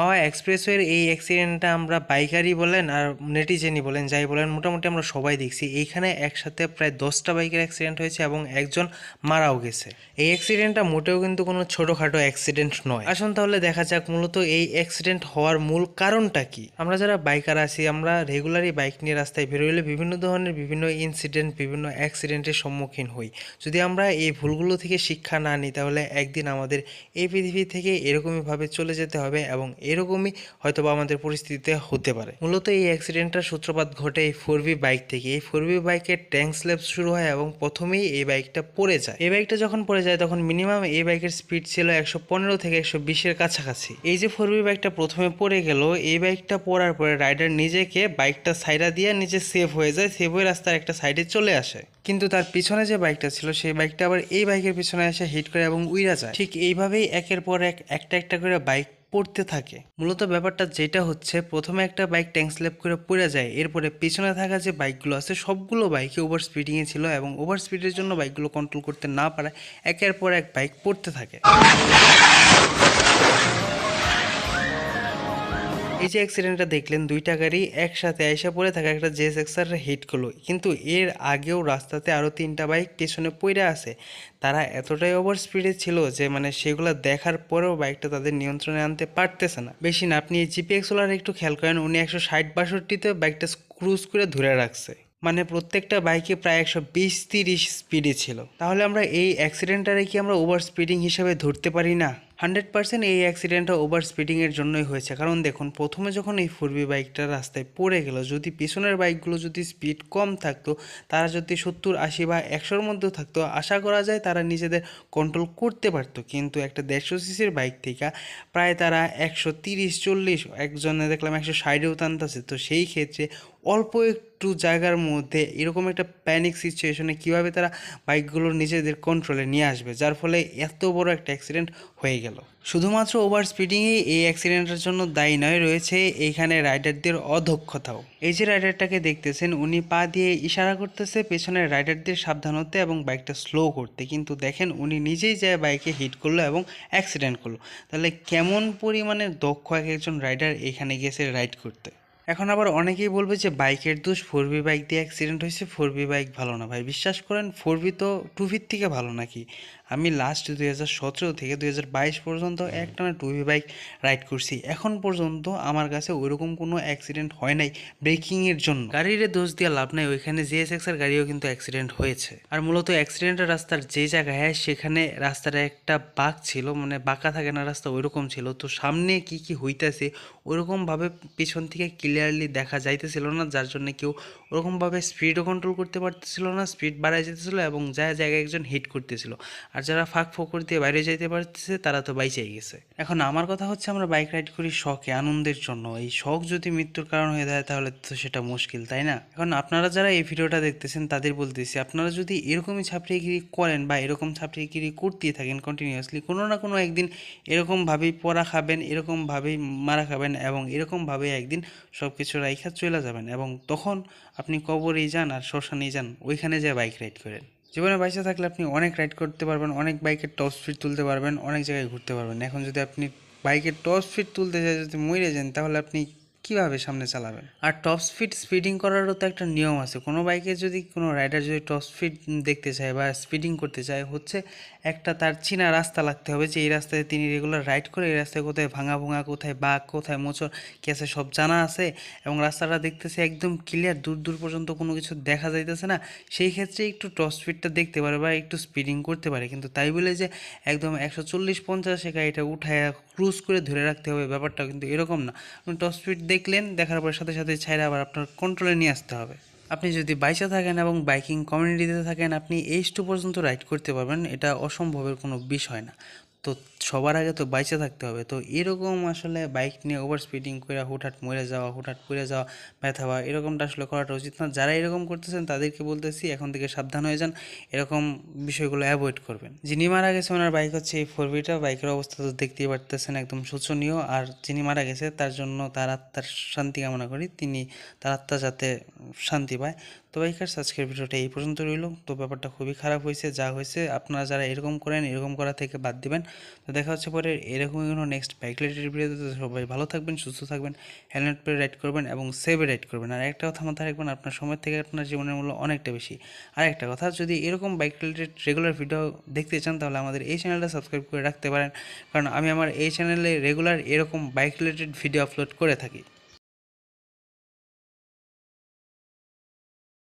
মাওয়া এক্সপ্রেসওয়ের এই অ্যাক্সিডেন্টটা আমরা বাইকারই বলেন আর নেটিজেনই বলেন, যাই বলেন, মোটামুটি আমরা সবাই দেখছি। এইখানে একসাথে প্রায় দশটা বাইকের অ্যাক্সিডেন্ট হয়েছে এবং একজন মারাও গেছে। এই অ্যাক্সিডেন্টটা মোটেও কিন্তু কোনো ছোটোখাটো অ্যাক্সিডেন্ট নয়। আসুন তাহলে দেখা যাক মূলত এই অ্যাক্সিডেন্ট হওয়ার মূল কারণটা কি। আমরা যারা বাইকার আছি, আমরা রেগুলারই বাইক নিয়ে রাস্তায় বেরোলে বিভিন্ন ধরনের বিভিন্ন ইনসিডেন্ট বিভিন্ন অ্যাক্সিডেন্টের সম্মুখীন হই। যদি আমরা এই ভুলগুলো থেকে শিক্ষা না নিই, তাহলে একদিন আমাদের এই পৃথিবী থেকে এরকমইভাবে চলে যেতে হবে এবং এরকমই হয়তো বা আমাদের পরিস্থিতিতে হতে পারে। মূলত এই অ্যাক্সিডেন্টটার সূত্রপাত ঘটে এই ফোর বাইক থেকে। এই ফোর বাইকের ট্যাঙ্ক স্ল্যাপ শুরু হয় এবং প্রথমেই এই বাইকটা পড়ে যায়। এই বাইকটা যখন পড়ে যায় তখন মিনিমাম এই বাইকের স্পিড ছিল একশো পনেরো থেকে একশো বিশের কাছাকাছি। এই যে ফোর বাইকটা প্রথমে পড়ে গেল, এই বাইকটা পড়ার পরে রাইডার নিজেকে বাইকটা সাইডা দিয়ে নিচে সেভ হয়ে যায় সেভ হয়ে রাস্তার একটা সাইডে চলে আসে। কিন্তু তার পিছনে যে বাইকটা ছিল, সেই বাইকটা আবার এই বাইকের পিছনে এসে হিট করে এবং উইরা যায়। ঠিক এইভাবেই একের পর এক একটা একটা করে বাইক পড়তে থাকে। মূলত ব্যাপারটা যেটা হচ্ছে, প্রথমে একটা বাইক ট্যাঙ্ক স্ল্যাপ করে পড়ে যায়, এরপরে পিছনে থাকা যে বাইকগুলো আছে, সবগুলো বাইকে ওভার স্পিডিংয়ে ছিল এবং ওভার স্পিডের জন্য বাইকগুলো কন্ট্রোল করতে না পারায়, একের পর এক বাইক পড়তে থাকে। এই যে অ্যাক্সিডেন্টটা দেখলেন, দুইটা গাড়ি একসাথে আইসা পড়ে থাকা একটা জেস এক্সার হিট করল। কিন্তু এর আগেও রাস্তাতে আরও তিনটা বাইক পেছনে পড়ে আছে। তারা এতটাই ওভার স্পিডে ছিল যে মানে সেগুলো দেখার পরেও বাইকটা তাদের নিয়ন্ত্রণে আনতে পারতেছে না। বেশি না আপনি জিপিএক্স ওলার একটু খেয়াল করেন, উনি একশো ষাট বাষট্টিতে বাইকটা ক্রুজ করে ধরে রাখছে। মানে প্রত্যেকটা বাইকে প্রায় একশো বিশ তিরিশ স্পিডে ছিল। তাহলে আমরা এই অ্যাক্সিডেন্টটারে কি আমরা ওভার স্পিডিং হিসাবে ধরতে পারি না? হান্ড্রেড পার্সেন্ট এই অ্যাক্সিডেন্টটা ওভার স্পিডিংয়ের জন্যই হয়েছে। কারণ দেখুন, প্রথমে যখন এই ফোর বি বাইকটা রাস্তায় পড়ে গেল, যদি পিছনের বাইকগুলো যদি স্পিড কম থাকতো, তারা যদি সত্তর, আশি বা একশোর মধ্যেও থাকতো, আশা করা যায় তারা নিজেদের কন্ট্রোল করতে পারতো। কিন্তু একটা দেড়শো সিসির বাইক থেকে প্রায় তারা একশো তিরিশ, চল্লিশ, একজনে দেখলাম একশো ষাটেও টানতেছে। তো সেই ক্ষেত্রে অল্প একটু জায়গার মধ্যে এরকম একটা প্যানিক সিচুয়েশনে কীভাবে তারা বাইকগুলো নিজেদের কন্ট্রোলে নিয়ে আসবে? যার ফলে এত বড় একটা অ্যাক্সিডেন্ট হয়ে গেল। শুধুমাত্র ওভার স্পিডিংয়েই এই অ্যাক্সিডেন্টের জন্য দায়ী নয়, রয়েছে এইখানে রাইডারদের অদক্ষতাও। এই যে রাইডারটাকে দেখতেছেন, উনি পা দিয়ে ইশারা করতেছে, পেছনের রাইডারদের সাবধান হতে এবং বাইকটা স্লো করতে। কিন্তু দেখেন, উনি নিজেই যায় বাইকে হিট করল এবং অ্যাক্সিডেন্ট করল। তাহলে কেমন পরিমাণে দক্ষ এক একজন রাইডার এখানে গেছে রাইড করতে? এখন আবার অনেকেই বলবে যে বাইকের দোষ ফোর বি বাইক দিয়ে অ্যাক্সিডেন্ট হয়েছে ফোর বি বাইক ভালো না। ভাই, বিশ্বাস করেন ফোর বি তো টু ভির থেকে ভালো নাকি? আমি লাস্ট দুই হাজার সতেরো থেকে দুই হাজার বাইশ পর্যন্ত একটানা টু বি বাইক রাইড করছি। এখন পর্যন্ত আমার কাছে ওইরকম কোনো অ্যাক্সিডেন্ট হয় নাই ব্রেকিংয়ের জন্য। গাড়ির দোষ দিয়ে লাভ নাই ওইখানে জিএসএক্স এর গাড়িও কিন্তু অ্যাক্সিডেন্ট হয়েছে। আর মূলত অ্যাক্সিডেন্টের রাস্তার যে জায়গায় সেখানে রাস্তার একটা বাঁক ছিল মানে বাঁকা থাকে না রাস্তা ওইরকম ছিল। তো সামনে কি কি হইতাছে ওরকমভাবে পিছন থেকে ক্লিয়ারলি দেখা যাইতেছিল না যার জন্য কেউ ওরকমভাবে স্পিডও কন্ট্রোল করতে পারতেছিল না স্পিড বাড়াই যেতেছিল এবং যা জায়গায় একজন হিট করতেছিল। আর যারা ফাঁক ফোকর দিয়ে বাইরে যাইতে পারতেছে, তারা তো বাইচাই গেছে। এখন আমার কথা হচ্ছে, আমরা বাইক রাইড করি শখে, আনন্দের জন্য। এই শখ যদি মৃত্যুর কারণ হয়ে যায়, তাহলে তো সেটা মুশকিল, তাই না? এখন আপনারা যারা এই ভিডিওটা দেখতেছেন, তাদের বলতেছি, আপনারা যদি এরকমই ছাপড়িগিরি করেন বা এরকম ছাপড়িগিরি করতেই থাকেন কন্টিনিউয়াসলি কোনো না কোনো একদিন এরকমভাবেই পড়া খাবেন, এরকমভাবেই মারা খাবেন এবং এরকমভাবে একদিন সব কিছু রাইখা চলে যাবেন এবং তখন আপনি কবরেই যান আর শ্মশানেই যান, ওইখানে যে বাইক রাইড করেন। জীবনে বাইসে থাকলে আপনি অনেক রাইড করতে পারবেন, অনেক বাইকের টপ স্পিড তুলতে পারবেন, অনেক জায়গায় ঘুরতে পারবেন। এখন যদি আপনি বাইকের টপ স্পিড তুলতে চাই, যদি মরে যান, তাহলে আপনি কীভাবে সামনে চালাবেন? আর টপ স্পিড স্পিডিং করারও তো একটা নিয়ম আছে। কোনো বাইকে যদি কোনো রাইডার যদি টপ স্পিড দেখতে চায় বা স্পিডিং করতে চায়, হচ্ছে একটা তার চিনা রাস্তা লাগতে হবে যে, এই রাস্তায় তিনি রেগুলার রাইড করে, এই রাস্তায় কোথায় ভাঙা ভুঙা, কোথায় বাঘ, কোথায় মোচর কেসে সব জানা আছে এবং রাস্তাটা দেখতেছে একদম ক্লিয়ার দূর দূর পর্যন্ত কোনো কিছু দেখা যাইতেছে না। সেই ক্ষেত্রে একটু টপ স্পিডটা দেখতে পারে বা একটু স্পিডিং করতে পারে। কিন্তু তাই বলে যে, একদম একশো চল্লিশ পঞ্চাশে গাড়িটা উঠায় ক্রুজ করে ধরে রাখতে হবে ব্যাপারটা কিন্তু এরকম না। টপ স্পিড দেখলেন, দেখার পরে সাথে সাথে ছাইরা আবার আপনার কন্ট্রোলে নিয়ে আসতে হবে। আপনি যদি বাইসে থাকেন এবং বাইকিং কমিউনিটিতে থাকেন, আপনি এইচ টু পর্যন্ত রাইড করতে পারবেন, এটা অসম্ভবের কোনো বিষয় না। তো সবার আগে তো বাইচে থাকতে হবে। তো এরকম আসলে বাইক নিয়ে ওভার স্পিডিং করে হুটহাট মরে যাওয়া, হুটহাট পড়ে যাওয়া, ব্যথা হওয়া এরকমটা আসলে করাটা উচিত না। যারা এরকম করতেছেন তাদেরকে বলতেছি, এখন থেকে সাবধান হয়ে যান। এরকম বিষয়গুলো অ্যাভয়েড করবেন। যিনি মারা গেছে ওনার বাইক হচ্ছে এই ফোর বিটা বাইকের অবস্থা তো দেখতেই পারতেছেন একদম শোচনীয়। আর যিনি মারা গেছে, তার জন্য তার আত্মার শান্তি কামনা করি, তিনি তার আত্মা যাতে শান্তি পায়। তো বাইকার্স আজকের ভিডিওটা এই পর্যন্ত রইল। তো ব্যাপারটা খুবই খারাপ হয়েছে, যা হয়েছে, আপনারা যারা এরকম করেন, এরকম করা থেকে বাদ দিবেন। তো দেখা হচ্ছে পরে এরকমই কোনো নেক্সট বাইক রিলেটেড ভিডিওতে সবাই ভালো থাকবেন, সুস্থ থাকবেন হেলমেট পরে রাইড করবেন এবং সেভে রাইড করবেন। আর একটা কথা মাথায় রাখবেন, আপনার সময় থেকে আপনার জীবনের মূল্য অনেকটা বেশি। আর একটা কথা, যদি এরকম বাইক রিলেটেড রেগুলার ভিডিও দেখতে চান, তাহলে আমাদের এই চ্যানেলটা সাবস্ক্রাইব করে রাখতে পারেন। কারণ আমি আমার এই চ্যানেলে রেগুলার এরকম বাইক রিলেটেড ভিডিও আপলোড করে থাকি।